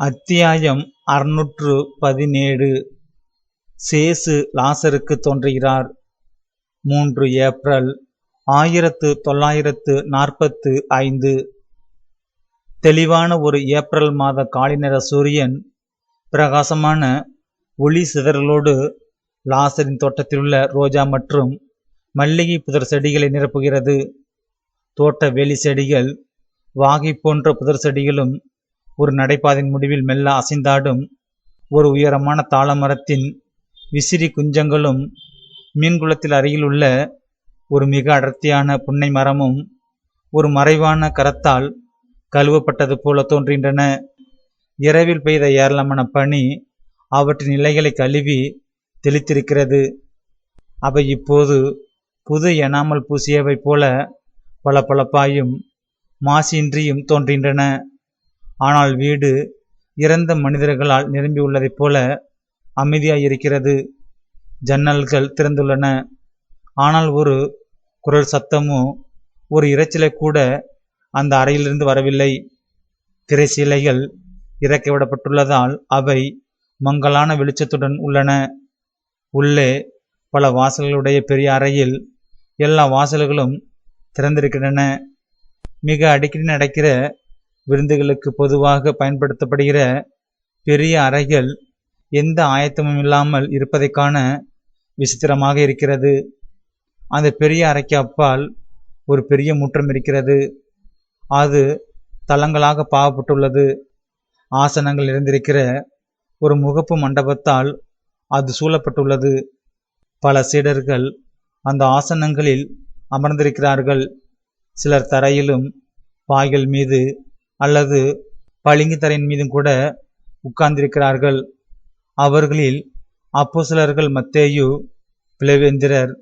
அத்தியாயம் அறுநூற்று பதினேழு. சேசு லாசருக்கு தோன்றுகிறார். மூன்று ஏப்ரல் ஆயிரத்து தொள்ளாயிரத்து நாற்பத்து ஐந்து. தெளிவான ஒரு ஏப்ரல் மாத காலிநேர சூரியன் பிரகாசமான ஒளி சிதறலோடு லாசரின் தோட்டத்திலுள்ள ரோஜா மற்றும் மல்லிகை புதர் செடிகளை நிரப்புகிறது. தோட்ட வேலி செடிகள் வாகை போன்ற புதர் செடிகளும் ஒரு நடைபாதையின் முடிவில் மெல்ல அசைந்தாடும் ஒரு உயரமான தாளமரத்தின் விசிறி குஞ்சங்களும் மீன்குளத்தில் அருகில் உள்ள ஒரு மிக அடர்த்தியான புன்னை மரமும் ஒரு மறைவான கரத்தால் கழுவப்பட்டது போல தோன்றுகின்றன. இரவில் பெய்த ஏராளமான பனி அவற்றின் இலைகளை கழுவி தெளித்திருக்கிறது. அவை இப்போது புது எனாமல் பூசியவை போல பளபளப்பாயும் மாசின்றியும் தோன்றுகின்றன. ஆனால் வீடு இறந்த மனிதர்களால் நிரம்பியுள்ளதைப் போல அமைதியாயிருக்கிறது. ஜன்னல்கள் திறந்துள்ளன. ஆனால் ஒரு குரல் சத்தமோ ஒரு இரைச்சலை கூட அந்த அறையிலிருந்து வரவில்லை. திரைசீலைகள் இறக்கிவிடப்பட்டுள்ளதால் அவை மங்கலான வெளிச்சத்துடன் உள்ளன. உள்ளே பல வாசல்களுடைய பெரிய அறையில் எல்லா வாசல்களும் திறந்திருக்கின்றன. மிக அடிக்கடி நடக்கிற விருந்துகளுக்கு பொதுவாக பயன்படுத்தப்படுகிற பெரிய அறைகள் எந்த ஆயத்தமும் இல்லாமல் இருப்பதைக் காண விசித்திரமாக இருக்கிறது. அந்த பெரிய அறைக்கு அப்பால் ஒரு பெரிய முற்றம் இருக்கிறது. அது தளங்களாக பாவப்பட்டுள்ளது. ஆசனங்கள் நிறைந்திருக்கிற ஒரு முகப்பு மண்டபத்தால் அது சூழப்பட்டுள்ளது. பல சீடர்கள் அந்த ஆசனங்களில் அமர்ந்திருக்கிறார்கள். சிலர் தரையிலும் பாய்கள் மீது அல்லது பளிங்கு தரையின் மீதும் கூட உட்கார்ந்திருக்கிறார்கள். அவர்களில் அப்போ சிலர்கள் மத்தேயு பிளவேந்திரர்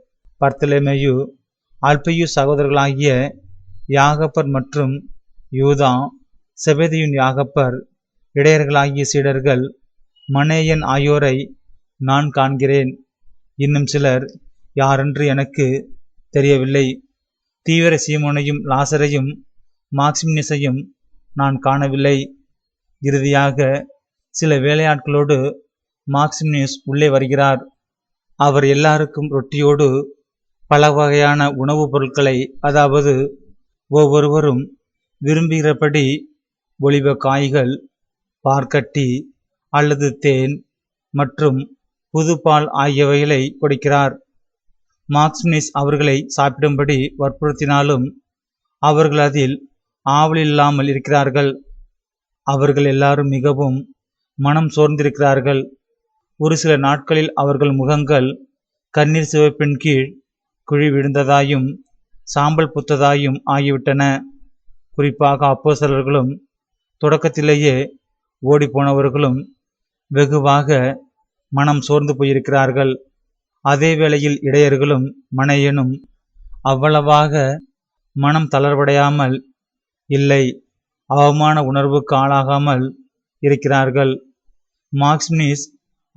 பர்த்தலேமேயு அல்பையு சகோதரர்களாகிய யாகப்பர் மற்றும் யூதா செபதியின் யாகப்பர் இடையர்களாகிய சீடர்கள் மனேயன் ஆயோரை நான் காண்கிறேன். இன்னும் சிலர் யாரென்று எனக்கு தெரியவில்லை. தீவிர சீமோனையும் லாசரையும் மாக்சிமினிஸையும் நான் காணவில்லை. இறுதியாக சில வேலையாட்களோடு மாக்சிமினிஸ் உள்ளே வருகிறார். அவர் எல்லாருக்கும் ரொட்டியோடு பல வகையான உணவுப் பொருட்களை அதாவது ஒவ்வொருவரும் விரும்புகிறபடி ஒளிவ காய்கள் பார்க்கட்டி அல்லது தேன் மற்றும் புதுப்பால் ஆகியவைகளை கொடுக்கிறார். மார்க்ஸ்மினிஸ் அவர்களை சாப்பிடும்படி வற்புறுத்தினாலும் அவர்கள் அதில் ஆவலில்லாமல் இருக்கிறார்கள். அவர்கள் எல்லாரும் மிகவும் மனம் சோர்ந்திருக்கிறார்கள். ஒரு சில நாட்களில் அவர்கள் முகங்கள் கண்ணீர் சிவப்பின் கீழ் குழி விழுந்ததாயும் சாம்பல் புத்ததாயும் ஆகிவிட்டன. குறிப்பாக அப்போசலர்களும் தொடக்கத்திலேயே ஓடிப்போனவர்களும் வெகுவாக மனம் சோர்ந்து போயிருக்கிறார்கள். அதே வேளையில் இடையர்களும் மனையனும் அவ்வளவாக மனம் தளர்வடையாமல் இல்லை. அவமான உணர்வுக்கு ஆளாகாமல் இருக்கிறார்கள். மார்க்ஸ்மினிஸ்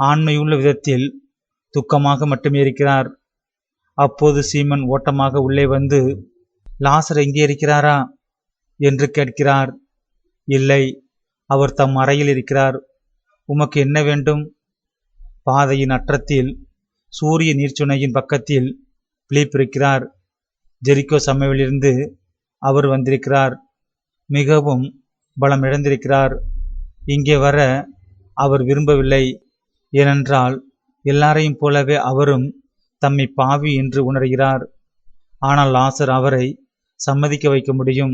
ஆண்மையுள்ள விதத்தில் துக்கமாக மட்டுமே இருக்கிறார். அப்போது சீமன் ஓட்டமாக உள்ளே வந்து லாசர் எங்கே இருக்கிறாரா? என்று கேட்கிறார். இல்லை அவர் தம் அறையில் இருக்கிறார். உமக்கு என்ன வேண்டும்? பாதையின் அற்றத்தில் சூரிய நீர்ச்சுனையின் பக்கத்தில் பிலிப் இருக்கிறார். ஜெரிக்கோ சமையலிருந்து அவர் வந்திருக்கிறார். மிகவும் பலம் இழந்திருக்கிறார் இங்கே வர அவர் விரும்பவில்லை. ஏனென்றால் எல்லாரையும் போலவே அவரும் தம்மை பாவி என்று உணர்கிறார். ஆனால் லாசர் அவரை சம்மதிக்க வைக்க முடியும்.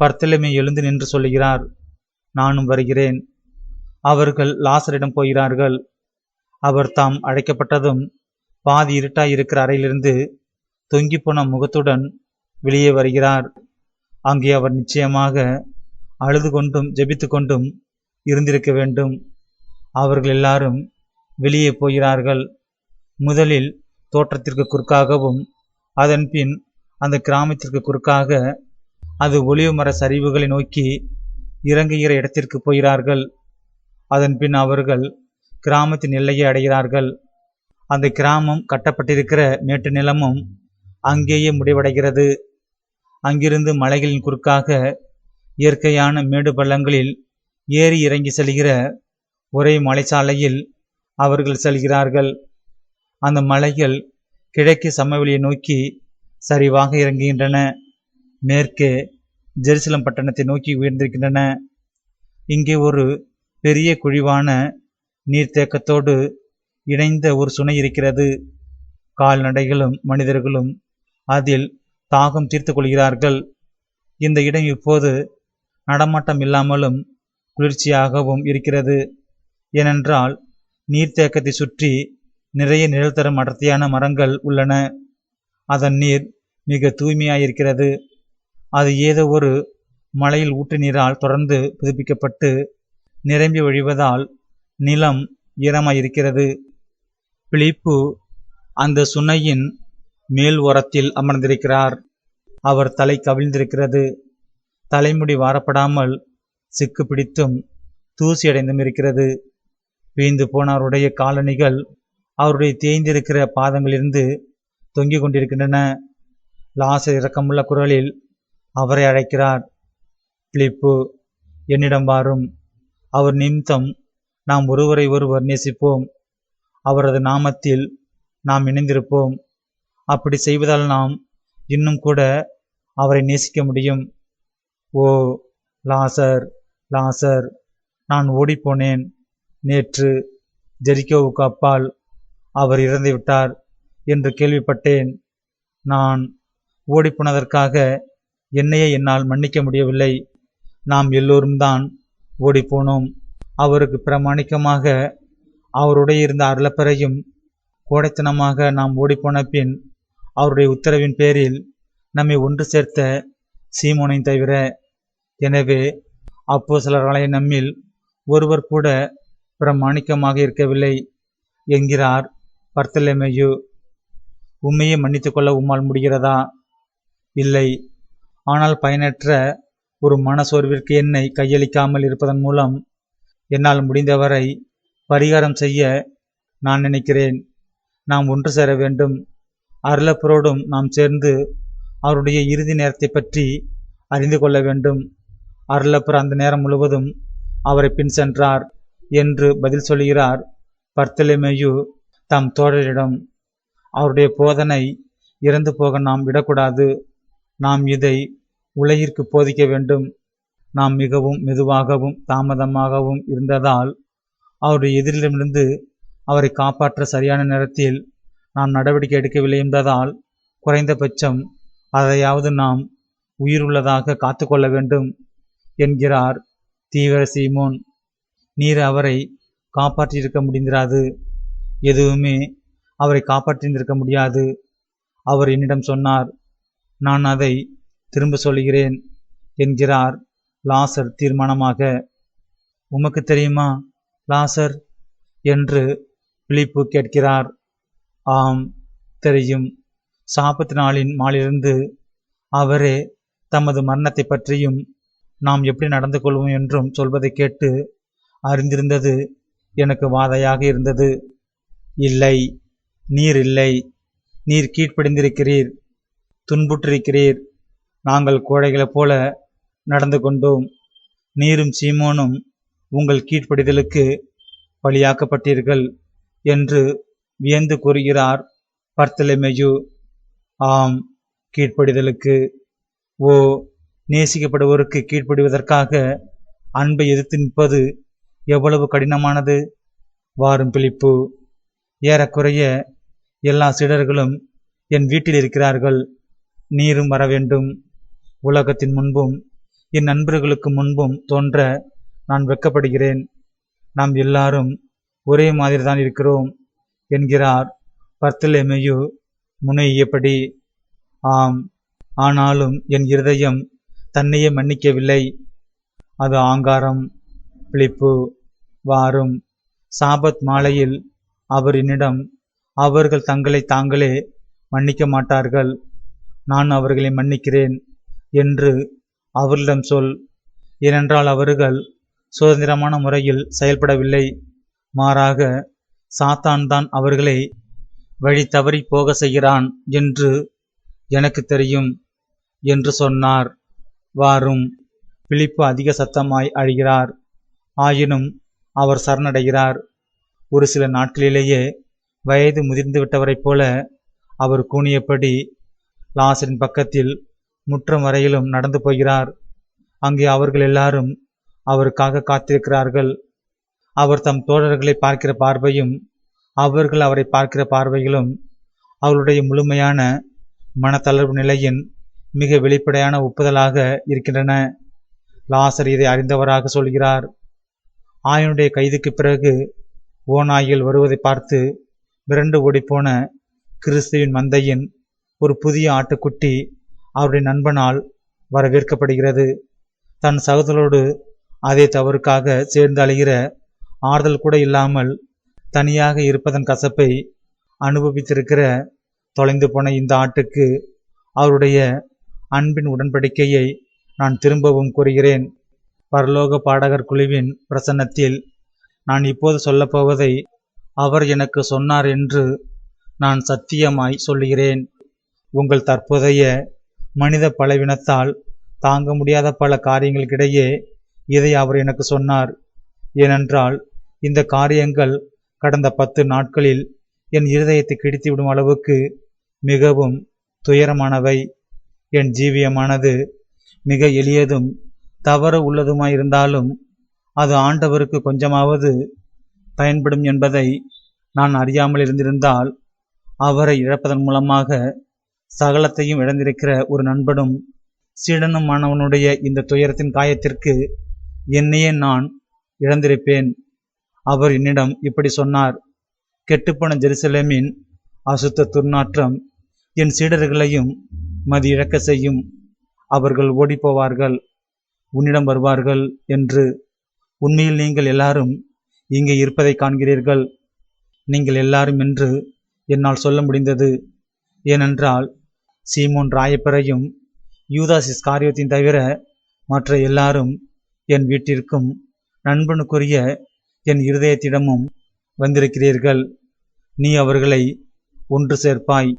பர்த்தலமே எழுந்து நின்று சொல்லுகிறார் நானும் வருகிறேன். அவர்கள் லாசரிடம் போகிறார்கள். அவர் தாம் அழைக்கப்பட்டதும் பாதி இருட்டாய் இருக்கிற அறையிலிருந்து தொங்கிப்போன போன முகத்துடன் வெளியே வருகிறார். அங்கே அவர் நிச்சயமாக அழுது கொண்டும் ஜெபித்து கொண்டும் இருந்திருக்க வேண்டும். அவர்கள் எல்லாரும் வெளியே போகிறார்கள். முதலில் தோற்றத்திற்கு குறுக்காகவும் அதன் பின் அந்த கிராமத்திற்கு குறுக்காக அது ஒளிவு மர சரிவுகளை நோக்கி இறங்குகிற இடத்திற்கு போகிறார்கள். அதன் பின் அவர்கள் கிராமத்தின் எல்லையை அடைகிறார்கள். அந்த கிராமம் கட்டப்பட்டிருக்கிற மேட்டு நிலமும் அங்கேயே முடிவடைகிறது. அங்கிருந்து மலைகளின் குறுக்காக இயற்கையான மேடு பள்ளங்களில் ஏறி இறங்கி செல்கிற ஒரே மலைச்சாலையில் அவர்கள் செல்கிறார்கள். அந்த மலைகள் கிழக்கு சமவெளியை நோக்கி சரிவாக இறங்குகின்றன. மேற்கே ஜெருசலம் பட்டணத்தை நோக்கி உயர்ந்திருக்கின்றன. இங்கே ஒரு பெரிய குழிவான நீர்த்தேக்கத்தோடு இணைந்த ஒரு சுனை இருக்கிறது. கால்நடைகளும் மனிதர்களும் அதில் தாகம் தீர்த்து கொள்கிறார்கள். இந்த இடம் இப்போது நடமாட்டம் இல்லாமலும் குளிர்ச்சியாகவும் இருக்கிறது. ஏனென்றால் நீர்த்தேக்கத்தை சுற்றி நிறைய நிழல் தரும் அடர்த்தியான மரங்கள் உள்ளன. அதன் நீர் மிக தூய்மையாயிருக்கிறது. அது ஏதோ ஒரு மலையில் ஊற்று நீரால் தொடர்ந்து புதுப்பிக்கப்பட்டு நிரம்பி வழிவதால் நிலம் ஈரமாயிருக்கிறது. பிலிப்பு அந்த சுனையின் மேல் ஓரத்தில் அமர்ந்திருக்கிறார். அவர் தலை கவிழ்ந்திருக்கிறது. தலைமுடி வாரப்படாமல் சிக்கு பிடித்தும் தூசியடைந்தும் இருக்கிறது வீந்து போனவருடைய காலணிகள் அவருடைய தேய்ந்திருக்கிற பாதங்களிலிருந்து தொங்கிக் கொண்டிருக்கின்றன. லாச இரக்கமுள்ள குரலில் அவரை அழைக்கிறார். பிளிப்பு என்னிடம் வாரும். அவர் நிமித்தம் நாம் ஒருவரை ஒருவர் நேசிப்போம். அவரது நாமத்தில் நாம் இணைந்திருப்போம். அப்படி செய்வதால் நாம் இன்னும் கூட அவரை நேசிக்க முடியும். ஓ லாசர் லாசர் நான் ஓடிப்போனேன். நேற்று ஜெரிக்கோவுக்கு அப்பால் அவர் இறந்து விட்டார் என்று கேள்விப்பட்டேன். நான் ஓடிப்போனதற்காக என்னையே என்னால் மன்னிக்க முடியவில்லை. நாம் எல்லோரும் தான் ஓடிப்போனோம். அவருக்கு பிரமாணிக்கமாக அவருடைய இருந்த அருளப்பறையும் கோடைத்தனமாக நாம் ஓடிப்போன பின் அவருடைய உத்தரவின் பேரில் நம்மை ஒன்று சேர்த்த சீமோனை தவிர எனவே அப்போ சிலர்களை நம்மில் ஒருவர் கூட பிரமாணிக்கமாக இருக்கவில்லை என்கிறார் பர்த்தலமேயு உண்மையை மன்னித்து கொள்ள உம்மால் முடிகிறதா? இல்லை. ஆனால் பயனற்ற ஒரு மனசோர்விற்கு என்னை கையளிக்காமல் இருப்பதன் மூலம் என்னால் முடிந்தவரை பரிகாரம் செய்ய நான் நினைக்கிறேன். நாம் ஒன்று சேர வேண்டும். அருளப்பரோடும் நாம் சேர்ந்து அவருடைய இறுதி நேரத்தை பற்றி அறிந்து கொள்ள வேண்டும். அருளப்பர் அந்த நேரம் முழுவதும் அவரை பின் சென்றார் என்று பதில் சொல்கிறார் பர்த்தலமேயு தம் தோழரிடம் அவருடைய போதனை இறந்து போக நாம் விடக்கூடாது. நாம் இதை உலகிற்கு போதிக்க வேண்டும். நாம் மிகவும் மெதுவாகவும் தாமதமாகவும் இருந்ததால் அவருடைய எதிரிலிருந்து அவரை காப்பாற்ற சரியான நேரத்தில் நாம் நடவடிக்கை எடுக்கவில்லை என்பதால் குறைந்தபட்சம் அதையாவது நாம் உயிருள்ளதாக காத்துக்கொள்ள வேண்டும் என்கிறார் தீவிர சீமோன். நீர் அவரை காப்பாற்றியிருக்க முடிந்திராது. எதுவுமே அவரை காப்பாற்றியிருக்க முடியாது அவர் என்னிடம் சொன்னார். நான் அதை திரும்ப சொல்கிறேன் என்கிறார் லாசர் தீர்மானமாக. உமக்கு தெரியுமா லாசர்? என்று பிலிப்பு கேட்கிறார். ஆம் தெரியும். சாபத்து நாளின் மாலிருந்து அவரே தமது மரணத்தை பற்றியும் நாம் எப்படி நடந்து கொள்வோம் என்றும் சொல்வதை கேட்டு அறிந்திருந்தது எனக்கு வாதையாக இருந்தது. இல்லை நீர் இல்லை. நீர் கீழ்ப்படிந்திருக்கிறீர். துன்புற்றிருக்கிறீர். நாங்கள் கோழைகளைப் போல நடந்து கொண்டோம். நீரும் சீமோனும் உங்கள் கீழ்ப்படிதலுக்கு பலியாக்கப்பட்டீர்கள் என்று வியந்து கூறுகிறார். பர்த்தலமெயு ஆம் கீழ்ப்படிதலுக்கு ஓ நேசிக்கப்படுவோருக்கு கீழ்ப்படிவதற்காக அன்பை எதிர்த்து நிற்பது எவ்வளவு கடினமானது. வாரும் பிழிப்பு ஏறக்குறைய எல்லா சீடர்களும் என் வீட்டில் இருக்கிறார்கள். நீரும் வர வேண்டும். உலகத்தின் முன்பும் என் நண்பர்களுக்கு முன்பும் தோன்ற நான் வெட்கப்படுகிறேன். நாம் எல்லாரும் ஒரே மாதிரி தான் இருக்கிறோம். என்கிறார். பர்த்தலெமெயு முனையபடி ஆம் ஆனாலும் என் இருதயம் தன்னையே மன்னிக்கவில்லை. அது ஆங்காரம் பிலிப்பு வாரும். சாபத் மாலையில் அவர் என்னிடம் அவர்கள் தங்களை தாங்களே மன்னிக்க மாட்டார்கள். நான் அவர்களை மன்னிக்கிறேன் என்று அவர்களிடம் சொல். ஏனென்றால் அவர்கள் சுதந்திரமான முறையில் செயல்படவில்லை. மாறாக சாத்தான் தான் அவர்களை வழி தவறி போக செய்கிறான் என்று எனக்கு தெரியும் என்று சொன்னார். வாரும் பிலிப்பு அதிக சத்தமாய் அழுகிறார். ஆயினும் அவர் சரணடைகிறார். ஒரு சில நாட்களிலேயே வயது முதிர்ந்து விட்டவரைப் போல அவர் கூனியபடி லாசரின் பக்கத்தில் முற்றம் வரையிலும் நடந்து போகிறார். அங்கே அவர்கள் எல்லாரும் அவருக்காக காத்திருக்கிறார்கள். அவர் தம் தோழர்களை பார்க்கிற பார்வையும் அவர்கள் அவரை பார்க்கிற பார்வைகளும் அவருடைய முழுமையான மனத்தளர்வு நிலையின் மிக வெளிப்படையான ஒப்புதலாக இருக்கின்றன. லாசர் இதை அறிந்தவராக சொல்கிறார். ஆயனுடைய கைதுக்கு பிறகு ஓநாயில் வருவதை பார்த்து மிரண்டு ஓடிப்போன கிறிஸ்துவின் மந்தையின் ஒரு புதிய ஆட்டுக்குட்டி அவருடைய நண்பனால் வரவேற்கப்படுகிறது. தன் சகோதரோடு அதே தவறுக்காக சேர்ந்து அழுகிற ஆறுதல் கூட இல்லாமல் தனியாக இருப்பதன் கசப்பை அனுபவித்திருக்கிற தொலைந்து போன இந்த ஆட்டுக்கு அவருடைய அன்பின் உடன்படிக்கையை நான் திரும்பவும் கூறுகிறேன். பரலோக பாடகர் குழுவின் பிரசன்னத்தில் நான் இப்போது சொல்லப்போவதை அவர் எனக்கு சொன்னார் என்று நான் சத்தியமாய் சொல்லுகிறேன். உங்கள் தற்போதைய மனித பலவினத்தால் தாங்க முடியாத பல காரியங்களுக்கிடையே இதை அவர் எனக்கு சொன்னார். ஏனென்றால் இந்த காரியங்கள் கடந்த பத்து நாட்களில் என் இருதயத்தை கிடித்துவிடும் அளவுக்கு மிகவும் துயரமானவை. என் ஜீவியமானது மிக எளியதும் தவறு உள்ளதுமாயிருந்தாலும் அது ஆண்டவருக்கு கொஞ்சமாவது பயன்படும் என்பதை நான் அறியாமல் இருந்திருந்தால் அவரை இழப்பதன் மூலமாக சகலத்தையும் இழந்திருக்கிற ஒரு நண்பனும் சீடனுமானவனுடைய இந்த துயரத்தின் காயத்திற்கு என்னையே நான் இழந்திருப்பேன். அவர் என்னிடம் இப்படி சொன்னார். கெட்டுப்போன ஜெருசலேமின் அசுத்த துர்நாற்றம் என் சீடர்களையும் மதி இழக்க செய்யும். அவர்கள் ஓடிப்போவார்கள். உன்னிடம் வருவார்கள் என்று உண்மையில் நீங்கள் எல்லாரும் இங்கே இருப்பதை காண்கிறீர்கள். நீங்கள் எல்லாரும் என்று என்னால் சொல்ல முடிந்தது. ஏனென்றால் சீமோன் ராயப்பரையும் யூதாஸ் இஸ்காரியத்தின் தவிர மற்ற எல்லாரும் என் வீட்டிற்கும் நண்பனுக்குரிய என் இருதயத்திடமும் வந்திருக்கிறீர்கள். நீ அவர்களை ஒன்று சேர்ப்பாய்.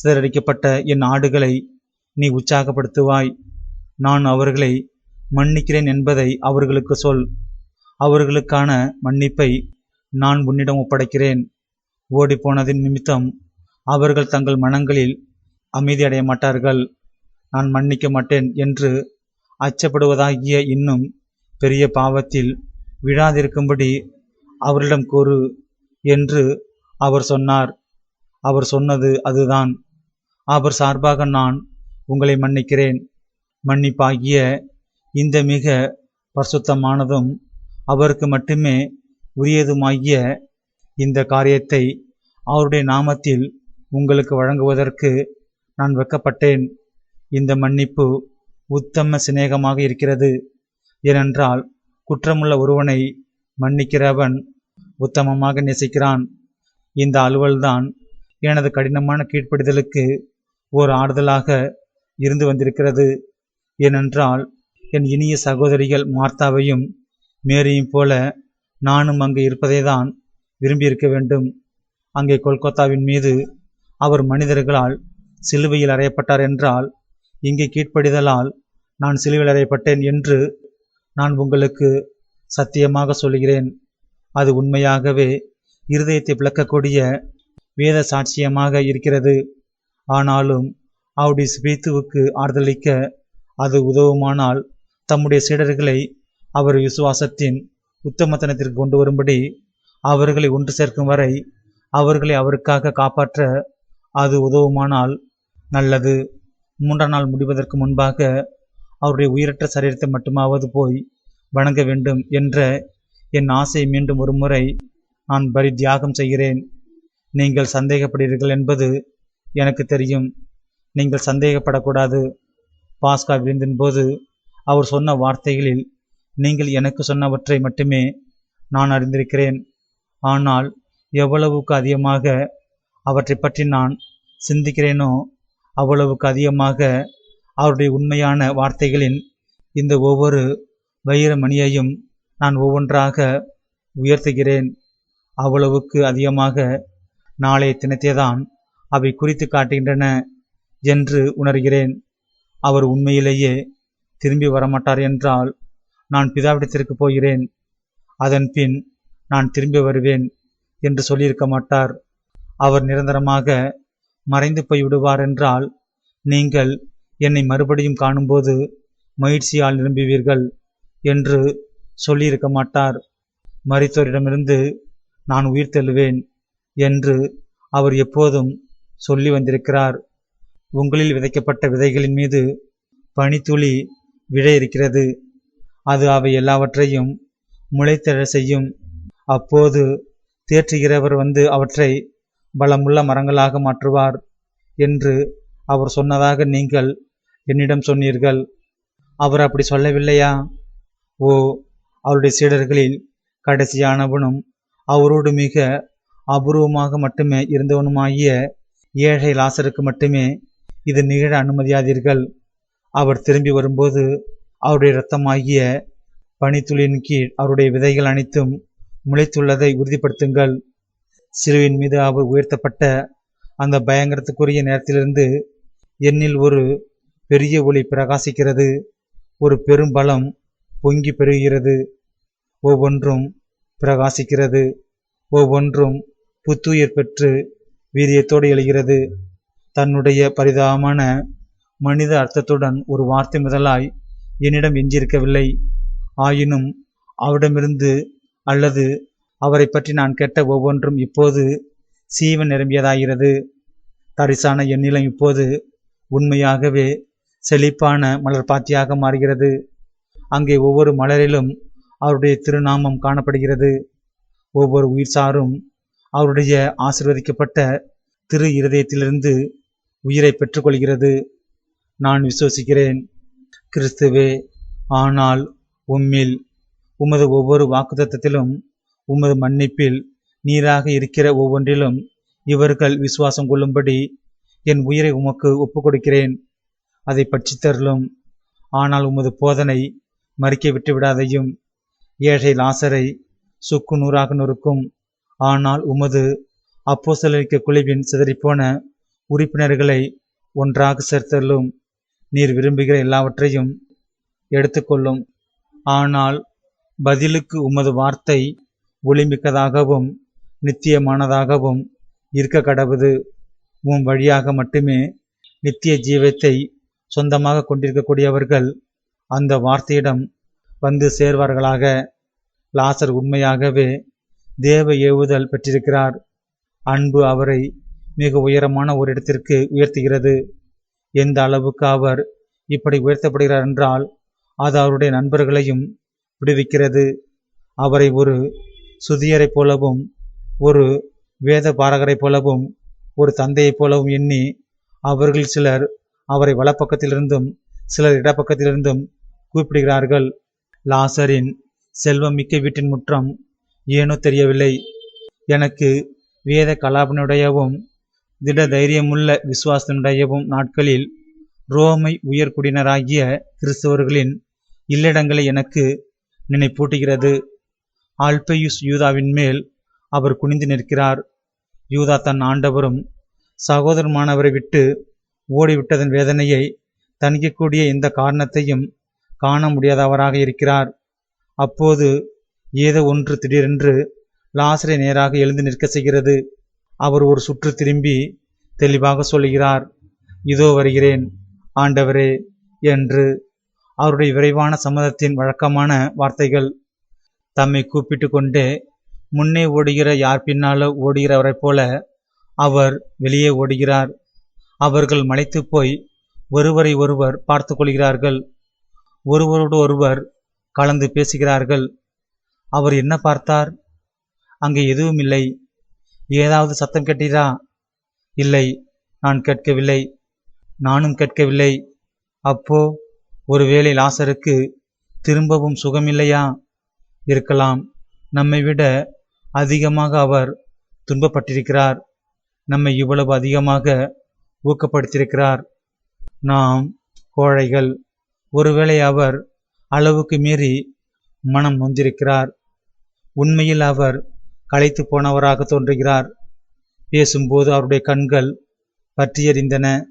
சிதறடிக்கப்பட்ட என் ஆடுகளை நீ உற்சாகப்படுத்துவாய். நான் அவர்களை மன்னிக்கிறேன் என்பதை அவர்களுக்கு சொல். அவர்களுக்கான மன்னிப்பை நான் உன்னிடம் ஒப்படைக்கிறேன். ஓடிப்போனதின் நிமித்தம் அவர்கள் தங்கள் மனங்களில் அமைதி அடைய மாட்டார்கள். நான் மன்னிக்க மாட்டேன் என்று அச்சப்படுவதாகிய இன்னும் பெரிய பாவத்தில் விழாதிருக்கும்படி அவரிடம் கூறு என்று அவர் சொன்னார். அவர் சொன்னது அதுதான். அவர் சார்பாக நான் உங்களை மன்னிக்கிறேன். மன்னிப்பாகிய இந்த மிக பரிசுத்தமானதும் அவருக்கு மட்டுமே உரியதுமாகிய இந்த காரியத்தை அவருடைய நாமத்தில் உங்களுக்கு வழங்குவதற்கு நான் வெக்கப்பட்டேன். இந்த மன்னிப்பு உத்தம சிநேகமாக இருக்கிறது. ஏனென்றால் குற்றமுள்ள ஒருவனை மன்னிக்கிறவன் உத்தமமாக நேசிக்கிறான். இந்த அலுவல்தான் எனது கடினமான கீழ்ப்படிதலுக்கு ஓர் ஆறுதலாக இருந்து வந்திருக்கிறது. ஏனென்றால் என் இனிய சகோதரிகள் மார்த்தாவையும் மேரியும் போல நானும் அங்கு இருப்பதை தான் விரும்பியிருக்க வேண்டும். அங்கே கொல்கத்தாவின் மீது அவர் மனிதர்களால் சிலுவையில் அறையப்பட்டார் என்றால் இங்கே கீழ்ப்படிதலால் நான் சிலுவையில் அறையப்பட்டேன் என்று நான் உங்களுக்கு சத்தியமாக சொல்கிறேன். அது உண்மையாகவே இருதயத்தை விளக்கக்கூடிய வேத சாட்சியமாக இருக்கிறது. ஆனாலும் அவருடைய ஸ்பீத்துவுக்கு ஆறுதலிக்க அது உதவுமானால் தம்முடைய சீடர்களை அவர் விசுவாசத்தின் உத்தமத்தனத்திற்கு கொண்டு வரும்படி அவர்களை ஒன்று சேர்க்கும் வரை அவர்களை அவருக்காக காப்பாற்ற அது உதவுமானால் நல்லது. மூன்றாம் நாள் முடிவதற்கு முன்பாக அவருடைய உயிரற்ற சரீரத்தை மட்டுமாவது போய் வணங்க வேண்டும் என்ற என் ஆசையை மீண்டும் ஒரு முறை நான் பரி தியாகம் செய்கிறேன். நீங்கள் சந்தேகப்படுகிறீர்கள் என்பது எனக்கு தெரியும். நீங்கள் சந்தேகப்படக்கூடாது. பாஸ்கா விருந்தின் போது அவர் சொன்ன வார்த்தைகளில் நீங்கள் எனக்கு சொன்னவற்றை மட்டுமே நான் அறிந்திருக்கிறேன். ஆனால் எவ்வளவுக்கு அதிகமாக அவற்றை பற்றி நான் சிந்திக்கிறேனோ அவ்வளவுக்கு அதிகமாக அவருடைய உண்மையான வார்த்தைகளின் இந்த ஒவ்வொரு வைர மணியையும் நான் ஒவ்வொன்றாக உயர்த்துகிறேன். அவ்வளவுக்கு அதிகமாக நாளைய தினத்தேதான் அவை குறித்து காட்டுகின்றன என்று உணர்கிறேன். அவர் உண்மையிலேயே திரும்பி வரமாட்டார் என்றால் நான் பிதாவிடத்திற்கு போகிறேன். அதன் பின் நான் திரும்பி வருவேன் என்று சொல்லியிருக்க மாட்டார். அவர் நிரந்தரமாக மறைந்து போய் விடுவார் என்றால் நீங்கள் என்னை மறுபடியும் காணும்போது மகிழ்ச்சியால் நிரம்புவீர்கள் என்று சொல்லியிருக்க மாட்டார். மறித்தோரிடமிருந்து நான் உயிர் தெழுவேன் என்று அவர் எப்போதும் சொல்லி வந்திருக்கிறார். உங்களில் விதைக்கப்பட்ட விதைகளின் மீது பனித்துளி விழ இருக்கிறது அது அவை எல்லாவற்றையும் முளைத்தழ செய்யும். அப்போது தேற்றுகிறவர் வந்து அவற்றை பலமுள்ள மரங்களாக மாற்றுவார் என்று அவர் சொன்னதாக நீங்கள் என்னிடம் சொன்னீர்கள். அவர் அப்படி சொல்லவில்லையா? ஓ அவருடைய சீடர்களில் கடைசியானவனும் அவரோடு மிக அபூர்வமாக மட்டுமே இருந்தவனுமாகிய ஏழை லாசருக்கு மட்டுமே இது நிகழ அனுமதியாதீர்கள். அவர் திரும்பி வரும்போது அவருடைய இரத்தமாகிய பனித்துளியின் கீழ் அவருடைய விதைகள் அனைத்தும் முளைத்துள்ளதை உறுதிப்படுத்துங்கள். சிறுவின் மீது அவர் உயர்த்தப்பட்ட அந்த பயங்கரத்துக்குரிய நேரத்திலிருந்து என்னில் ஒரு பெரிய ஒளி பிரகாசிக்கிறது. ஒரு பெரும் பலம் பொங்கி பெருகிறது. ஒவ்வொன்றும் பிரகாசிக்கிறது. ஒவ்வொன்றும் புத்துயிர் பெற்று வீரியத்தோடு எழுகிறது. தன்னுடைய பரிதாபமான மனித அர்த்தத்துடன் ஒரு வார்த்தை முதலாய் என்னிடம் எஞ்சியிருக்கவில்லை. ஆயினும் அவரிடமிருந்து அல்லது அவரை பற்றி நான் கேட்ட ஒவ்வொன்றும் இப்போது சீவன் நிரம்பியதாகிறது. தரிசான எண்ணிலம் இப்போது உண்மையாகவே செழிப்பான மலர் பாத்தியாக மாறுகிறது. அங்கே ஒவ்வொரு மலரிலும் அவருடைய திருநாமம் காணப்படுகிறது. ஒவ்வொரு உயிர் சாரும் அவருடைய ஆசிர்வதிக்கப்பட்ட திரு இருதயத்திலிருந்து உயிரை பெற்றுக்கொள்கிறது. நான் விசுவசிக்கிறேன். கிறிஸ்துவே ஆனால் உம்மில் உமது ஒவ்வொரு வாக்குத்தத்திலும் உமது மன்னிப்பில் நீராக இருக்கிற ஒவ்வொன்றிலும் இவர்கள் விசுவாசம் கொள்ளும்படி என் உயிரை உமக்கு ஒப்புக் கொடுக்கிறேன் அதை பட்சித்தருளும் ஆனால் உமது போதனை மறிக்க விட்டு விடாதையும் ஏழை லாசரை சுக்கு நூறாக நொறுக்கும். ஆனால் உமது அப்போசலிக்க குழுவின் சிதறிப்போன உறுப்பினர்களை ஒன்றாக சேர்த்தலும் நீர் விரும்புகிற எல்லாவற்றையும் எடுத்துக்கொள்ளும் ஆனால் பதிலுக்கு உமது வார்த்தை ஒளிமிக்கதாகவும் நித்தியமானதாகவும் இருக்க கடவுது. உம் வழியாக மட்டுமே நித்திய ஜீவத்தை சொந்தமாக கொண்டிருக்கக்கூடியவர்கள் அந்த வார்த்தையிடம் வந்து சேர்வார்களாக. லாசர் உண்மையாகவே தேவ ஏவுதல் பெற்றிருக்கிறார். அன்பு அவரை மிக உயரமான ஒரு இடத்திற்கு உயர்த்துகிறது. எந்த அளவுக்கு அவர் இப்படி உயர்த்தப்படுகிறார் என்றால் அது அவருடைய நண்பர்களையும் விடுவிக்கிறது. அவரை ஒரு சுதியரைப் போலவும் ஒரு வேத பாரகரைப் போலவும் ஒரு தந்தையைப் போலவும் எண்ணி அவர்கள் சிலர் அவரை வலப்பக்கத்திலிருந்தும் சிலர் இடப்பக்கத்திலிருந்தும் கூப்பிடுகிறார்கள். லாசரின் செல்வம் மிக்க வீட்டின் முற்றம் ஏனோ தெரியவில்லை. எனக்கு வேத கலாபனுடையவும் திட தைரியமுள்ள விசுவாசனுடையவும் நாட்களில் ரோமை உயர்குடியினராகிய கிறிஸ்தவர்களின் இல்லிடங்களை எனக்கு நினைப்பூட்டுகிறது. ஆல்பையுஸ் யூதாவின் மேல் அவர் குனிந்து நிற்கிறார். யூதா தன் ஆண்டவரும் சகோதரமானவரை விட்டு ஓடிவிட்டதன் வேதனையை தணிக்கக்கூடிய எந்த காரணத்தையும் காண முடியாதவராக இருக்கிறார். அப்போது ஏதோ ஒன்று திடீரென்று லாசரை நேராக எழுந்து நிற்க செய்கிறது. அவர் ஒரு சுற்று திரும்பி தெளிவாக சொல்கிறார் இதோ வருகிறேன் ஆண்டவரே என்று. அவருடைய விரைவான சம்மதத்தின் வழக்கமான வார்த்தைகள் தம்மை கூப்பிட்டு கொண்டே முன்னே ஓடுகிற யார் பின்னாலோ ஓடுகிறவரைப் போல அவர் வெளியே ஓடுகிறார். அவர்கள் மலைத்து போய் ஒருவரை ஒருவர் பார்த்து கொள்கிறார்கள். ஒருவரோடு ஒருவர் கலந்து பேசுகிறார்கள். அவர் என்ன பார்த்தார்? அங்கே எதுவும் இல்லை. ஏதாவது சத்தம் கேட்டீரா? இல்லை நான் கேட்கவில்லை. நானும் கேட்கவில்லை. அப்போ ஒருவேளை லாசருக்கு திரும்பவும் சுகமில்லையா? இருக்கலாம். நம்மை விட அதிகமாக அவர் துன்பப்பட்டிருக்கிறார். நம்மை இவ்வளவு அதிகமாக ஊக்கப்படுத்தியிருக்கிறார். நாம் கோழைகள் ஒருவேளை அவர் அளவுக்கு மீறி மனம் நொந்திருக்கிறார் உண்மையில் அவர் களைத்து போனவராக தோன்றுகிறார். பேசும்போது அவருடைய கண்கள் பற்றியறிந்தன.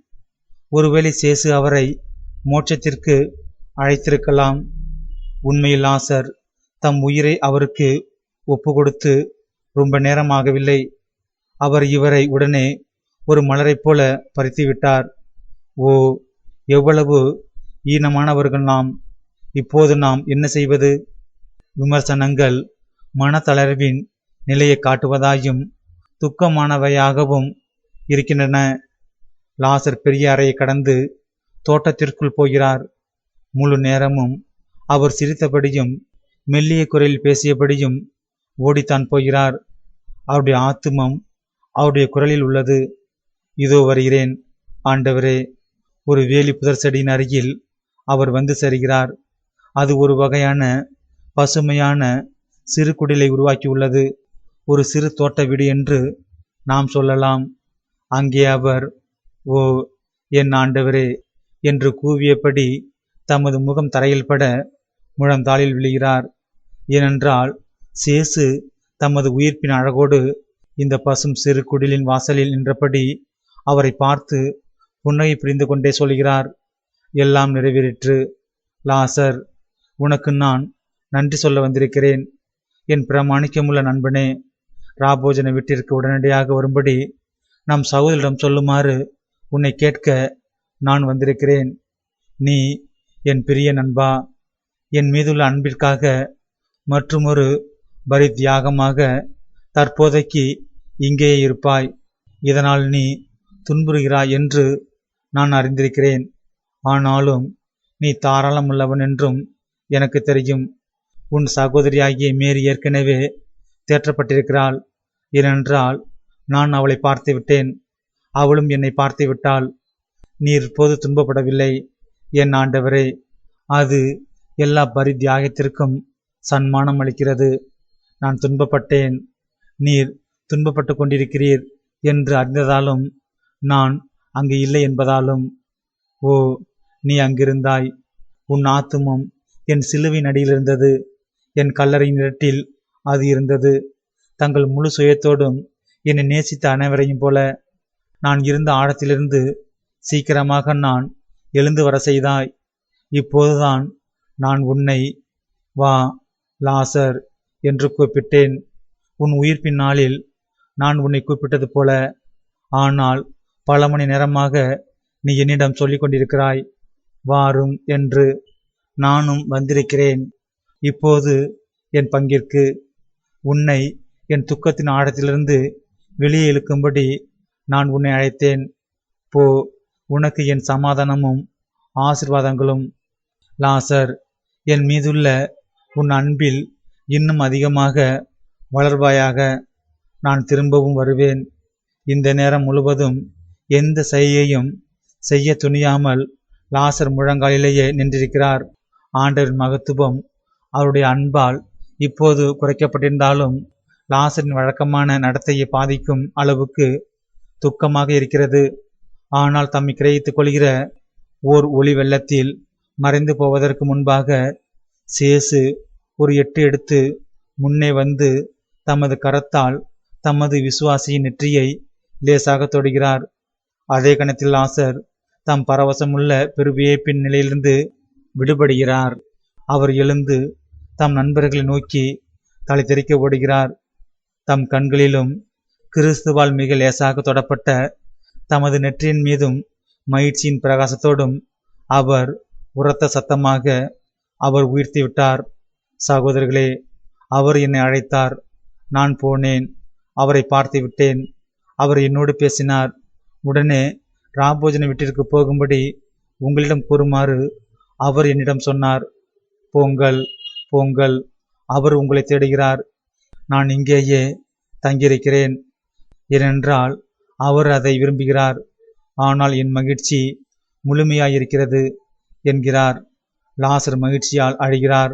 ஒருவேளை சேசு அவரை மோட்சத்திற்கு அழைத்திருக்கலாம். உண்மையில் ஆசர் தம் உயிரை அவருக்கு ஒப்பு கொடுத்து ரொம்ப நேரமாகவில்லை. அவர் இவரை உடனே ஒரு மலரைப் போல பறித்து விட்டார் ஓ எவ்வளவு ஈனமானவர்கள் நாம். இப்போது நாம் என்ன செய்வது? விமர்சனங்கள் மனத்தளர்வின் நிலையை காட்டுவதாயும் துக்கமானவையாகவும் இருக்கின்றன. லாசர் பெரிய அறையை கடந்து தோட்டத்திற்குள் போகிறார். முழு நேரமும் அவர் சிரித்தபடியும் மெல்லிய குரலில் பேசியபடியும் ஓடித்தான் போகிறார். அவருடைய ஆத்துமம் அவருடைய குரலில் உள்ளது. இதோ வருகிறேன். ஆண்டவரே ஒரு வேலி புதர் செடியின் அருகில் அவர் வந்து செல்கிறார் அது ஒரு வகையான பசுமையான சிறு குடிலை உருவாக்கியுள்ளது. ஒரு சிறு தோட்ட வீடு என்று நாம் சொல்லலாம். அங்கே அவர் ஓ என் ஆண்டவரே என்று கூவியபடி தமது முகம் தரையில் பட முழந்தாளில் விழுகிறார். ஏனென்றால் சேசு தமது உயிர்ப்பின் அழகோடு இந்த பசும் சிறு குடிலின் வாசலில் நின்றபடி அவரை பார்த்து புன்னகை புரிந்து கொண்டே சொல்கிறார் எல்லாம் நிறைவேறிற்று. லாசர் உனக்கு நான் நன்றி சொல்ல வந்திருக்கிறேன். என் பிரமாணிக்கமுள்ள நண்பனே ராபோஜன வீட்டிற்கு உடனடியாக வரும்படி நம் சகோதரிடம் சொல்லுமாறு உன்னை கேட்க நான் வந்திருக்கிறேன். நீ என் பிரிய நண்பா. என் மீதுள்ள அன்பிற்காக மற்றுமொரு பரி தியாகமாக தற்போதைக்கு இங்கேயே இருப்பாய். இதனால் நீ துன்புறுகிறாய் என்று நான் அறிந்திருக்கிறேன். ஆனாலும் நீ தாராளமுள்ளவன் என்றும் எனக்கு தெரியும். உன் சகோதரியாகிய மேரி ஏற்கனவே தேற்றப்பட்டிருக்கிறாள். ஏனென்றால் நான் அவளை பார்த்து விட்டேன். அவளும் என்னை பார்த்து விட்டாள். நீர் இப்போது துன்பப்படவில்லை என் ஆண்டவரே. அது எல்லா பரித்தியாகத்திற்கும் சன்மானம் அளிக்கிறது. நான் துன்பப்பட்டேன். நீர் துன்பப்பட்டு கொண்டிருக்கிறீர் என்று அறிந்ததாலும் நான் அங்கு இல்லை என்பதாலும் ஓ நீ அங்கிருந்தாய். உன் ஆத்துமம் என் சிலுவின் அடியில் இருந்தது. என் கல்லறையின் இடத்தில் அது இருந்தது. தங்கள் முழு சுயத்தோடும் என்னை நேசித்த அனைவரையும் போல நான் இருந்த ஆழத்திலிருந்து சீக்கிரமாக நான் எழுந்து வர செய்தாய். இப்போதுதான் நான் உன்னை வா லாசர் என்று கூப்பிட்டேன். உன் உயிர்ப்பின் நாளில் நான் உன்னை கூப்பிட்டது போல. ஆனால் பல மணி நேரமாக நீ என்னிடம் சொல்லிக் கொண்டிருக்கிறாய் வாரும் என்று நானும் வந்திருக்கிறேன். இப்போது என் பங்கிற்கு உன்னை என் துக்கத்தின் ஆழத்திலிருந்து வெளியே இழுக்கும்படி நான் உன்னை அழைத்தேன். போ உனக்கு என் சமாதானமும் ஆசிர்வாதங்களும். லாசர் என் மீதுள்ள உன் அன்பில் இன்னும் அதிகமாக வளர்வாயாக நான் திரும்பவும் வருவேன். இந்த நேரம் முழுவதும் எந்த செய்யையும் செய்ய துணியாமல் லாசர் முழங்காலிலேயே நின்றிருக்கிறார். ஆண்டவரின் மகத்துவம் அவருடைய அன்பால் இப்போது குறைக்கப்பட்டிருந்தாலும் லாசரின் வழக்கமான நடத்தையை பாதிக்கும் அளவுக்கு துக்கமாக இருக்கிறது. ஆனால் தம்மை கிரகித்துக் கொள்கிற ஓர் ஒளி வெள்ளத்தில் மறைந்து போவதற்கு முன்பாக சேசு ஒரு எட்டு எடுத்து முன்னே வந்து தமது கரத்தால் தமது விசுவாசியின் நெற்றியை லேசாக தொடுகிறார். அதே கணத்தில் ஆசர் தம் பரவசமுள்ள பெருவியப்பின் நிலையிலிருந்து விடுபடுகிறார். அவர் எழுந்து தம் நண்பர்களை நோக்கி தலை தெரிக்க ஓடுகிறார். தம் கண்களிலும் கிறிஸ்துவால் மிக லேசாக தொடப்பட்ட தமது நெற்றியின் மீதும் மகிழ்ச்சியின் பிரகாசத்தோடும் அவர் உரத்த சத்தமாக அவர் உயிர்த்து விட்டார். சகோதரர்களே அவர் என்னை அழைத்தார். நான் போனேன். அவரை பார்த்து விட்டேன் அவர் என்னோடு பேசினார். உடனே ராபோஜன வீட்டிற்கு போகும்படி உங்களிடம் கூறுமாறு அவர் என்னிடம் சொன்னார் போங்கள் போங்கள் அவர் உங்களை தேடுகிறார். நான் இங்கேயே தங்கியிருக்கிறேன். ஏனென்றால் அவர் அதை விரும்புகிறார். ஆனால் என் மகிழ்ச்சி முழுமையாயிருக்கிறது என்கிறார். லாசர் மகிழ்ச்சியால் அழுகிறார்.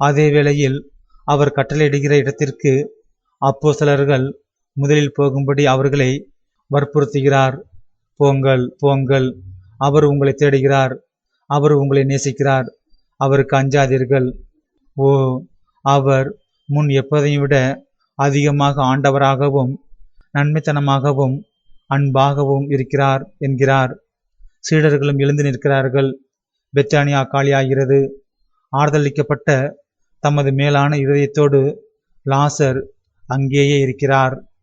அதே வேளையில் அவர் கட்டளையிடுகிற இடத்திற்கு அப்போஸ்தலர்கள் முதலில் போகும்படி அவர்களை வற்புறுத்துகிறார். போங்கள் போங்கள். அவர் உங்களை தேடுகிறார். அவர் உங்களை நேசிக்கிறார். அவருக்கு அஞ்சாதீர்கள். ஓ அவர் முன் எப்போதையும் விட அதிகமாக ஆண்டவராகவும் நன்மைத்தனமாகவும் அன்பாகவும் இருக்கிறார் என்கிறார். சீடர்களும் எழுந்து நிற்கிறார்கள். பெத்தானியா காலியாகிறது. ஆறுதளிக்கப்பட்ட தமது மேலான இருதயத்தோடு லாசர் அங்கேயே இருக்கிறார்.